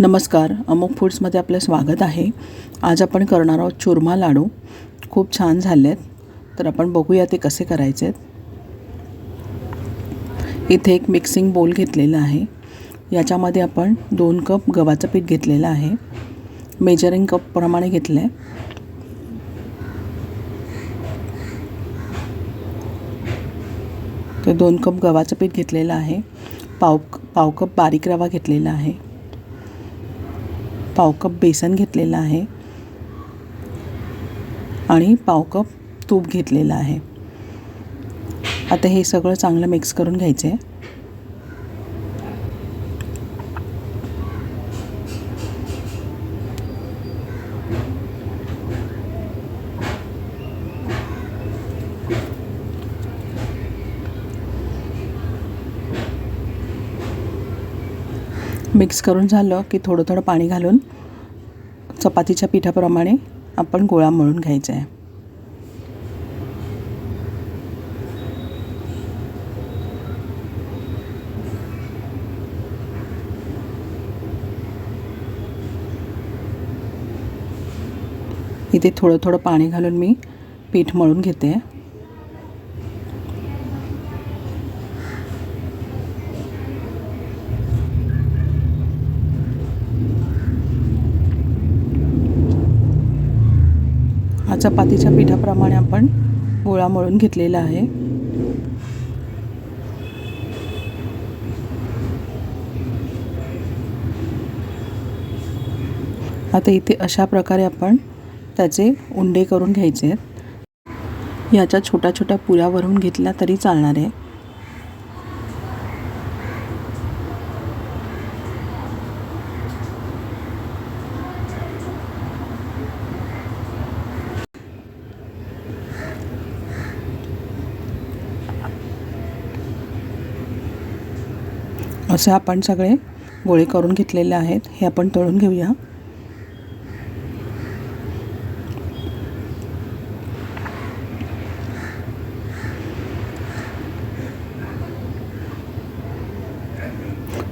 नमस्कार अमुक फूड्समध्ये आपलं स्वागत आहे. आज आपण करणार आहोत चुरमा लाडू. खूप छान झाले आहेत तर आपण बघूया ते कसे करायचे आहेत इथे एक मिक्सिंग बोल घेतलेला आहे. याच्यामध्ये आपण दोन कप गव्हाचं पीठ घेतलेलं आहे. मेजरिंग कपप्रमाणे घेतलं आहे तर दोन कप गव्हाचं पीठ घेतलेलं आहे. पाव पाव कप बारीक रवा घेतलेला आहे. पाव कप बेसन घेतलेलं आहे. आणि पाव कप तूप घेतलेलं आहे. आता हे सगळं चांगलं मिक्स करून घ्यायचं आहे मिक्स करून झालं की थोडं थोडं पाणी घालून चपातीच्या पिठाप्रमाणे आपण गोळा मळून घ्यायचा आहे. इथे थोडं थोडं पाणी घालून मी पीठ मळून घेते. चपातीच्या पिठाप्रमाणे आपण गोळा मळून घेतलेला आहे. आता इथे अशा प्रकारे आपण त्याचे उंडे करून घ्यायचे आहेत. याच्या छोट्या छोट्या पुऱ्या भरून घेतल्या तरी चालणार आहे. असे आपण सगळे गोळे करून घेतलेले आहेत. हे आपण तळून घेऊया.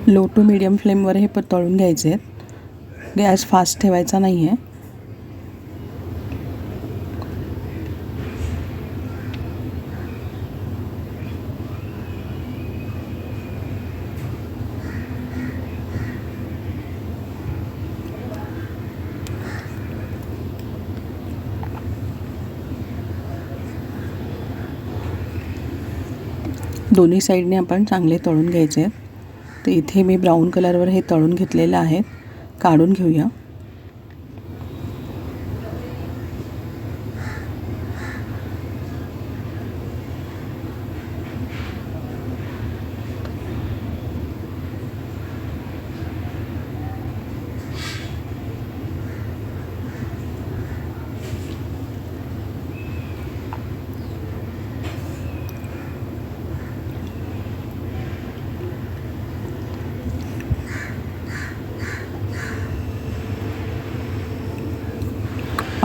लो टू मीडियम फ्लेमवर हे तळून घ्यायचे आहेत. गॅस फास्ट ठेवायचा नाही आहे दोन्ही साईडने आपण चांगले तळून घ्यायचे आहेत. तर इथे मी ब्राऊन कलरवर हे तळून घेतलेलं आहे. काढून घेऊया.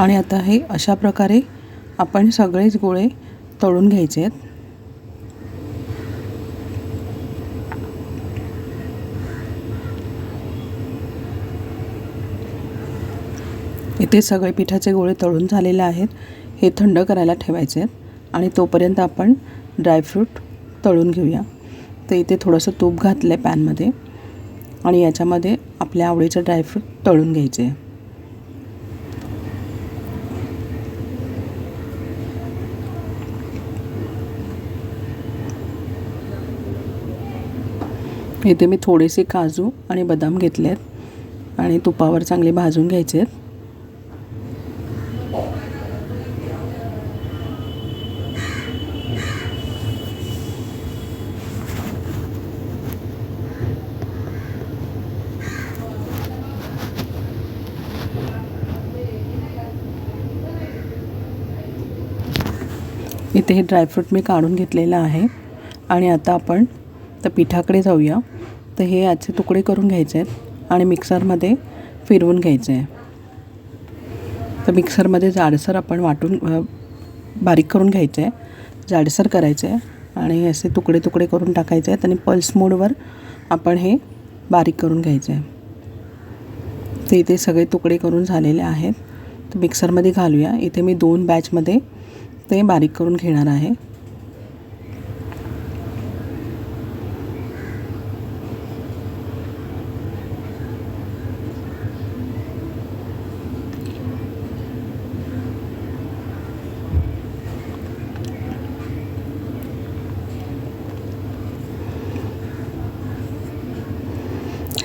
आणि आता हे अशा प्रकारे आपण सगळेच गोळे तळून घ्यायचे आहेत. इथे सगळे पिठाचे गोळे तळून झालेले आहेत. हे थंड करायला ठेवायचे आहेत आणि तोपर्यंत आपण ड्रायफ्रूट तळून घेऊया. तर इथे थोडंसं तूप घातलं आहे पॅनमध्ये आणि याच्यामध्ये आपल्या आवडीचं ड्रायफ्रूट तळून घ्यायचे आहे. इथे मी थोडेसे काजू आणि बदाम घेतले आहेत. आणि तुपावर चांगले भाजून घ्यायचे आहेत. इथे हे ड्रायफ्रूट मी काढून घेतलेलं आहे. आणि आता आपण तर पिठाकडे जाऊया. तर हे याचे तुकडे करून घ्यायचे आहेत आणि मिक्सरमध्ये फिरवून घ्यायचे आहे. तर मिक्सरमध्ये जाडसर आपण वाटून बारीक करून घ्यायचं आहे. जाडसर करायचं आहे आणि असे तुकडे तुकडे करून टाकायचे आहेत आणि पल्स मोडवर आपण हे बारीक करून घ्यायचं आहे. ते इथे सगळे तुकडे करून झालेले आहेत. तर मिक्सरमध्ये घालूया. इथे मी दोन बॅचमध्ये ते बारीक करून घेणार आहे.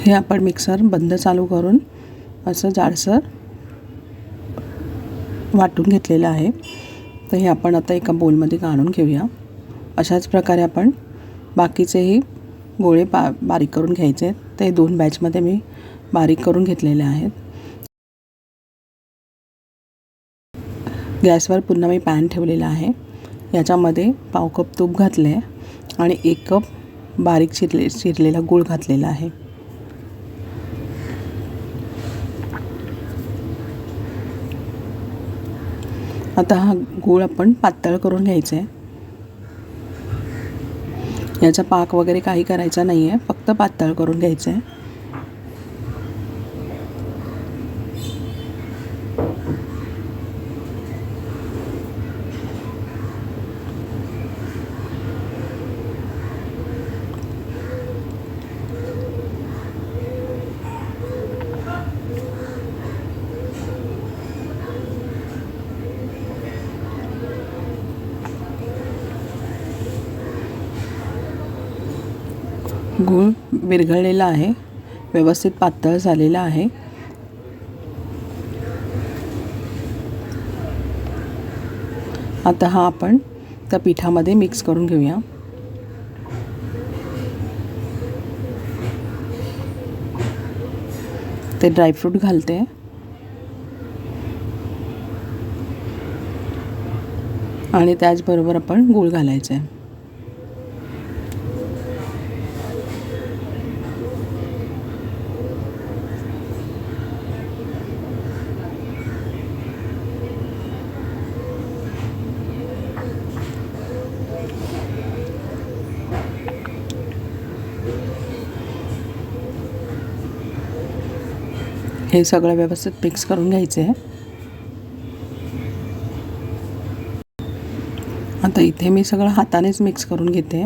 हे आपण मिक्सर बंद चालू करून असं जाडसर वाटून घेतलेलं आहे. तर हे आपण आता एका बोलमध्ये काढून घेऊया. अशाच प्रकारे आपण बाकीचेही गोळे बा बारीक करून घ्यायचे. आहेत ते दोन बॅचमध्ये मी बारीक करून घेतलेले आहेत. गॅसवर पुन्हा मी पॅन ठेवलेला आहे. याच्यामध्ये पाव कप तूप घातले आहे आणि एक कप बारीक चिरले चिरलेला गूळ घातलेला आहे. आता हा गूळ आपण पातळ करून घ्यायचा आहे याचा पाक वगैरे काही करायचा नाही आहे फक्त पातळ करून घ्यायचं आहे गूळ विरघळलेला आहे व्यवस्थित पातळ झालेला आहे. आता हा आपण त्या पिठामध्ये मिक्स करून घेऊया. ते ड्रायफ्रूट घालते. आणि त्याचबरोबर आपण गूळ घालायचं. आहे हे सगळं व्यवस्थित मिक्स करून घ्यायचं आहे. आता इथे मी सगळं हातानेच मिक्स करून घेते.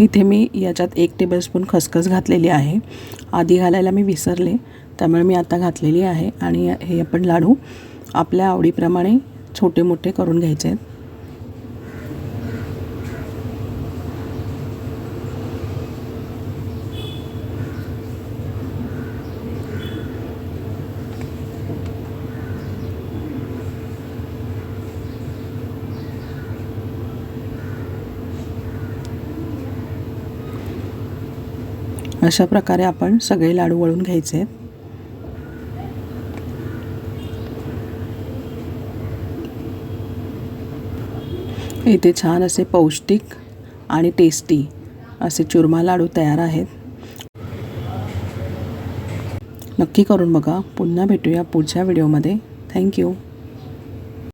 इथे मी याच्यात एक टेबलस्पून खसखस घातलेली आहे. आधी घालायला मी विसरले त्यामुळे मी आता घातलेली आहे आणि हे आपण लाडू आपल्या आवडीप्रमाणे छोटे मोठे करून घ्यायचे आहेत. अशा प्रकारे आपण सगळे लाडू वळून घ्यायचे. आहेत इथे छान असे पौष्टिक आणि टेस्टी असे चुरमा लाडू तयार आहेत. नक्की करून बघा. पुन्हा भेटूया पुढच्या व्हिडिओमध्ये थँक्यू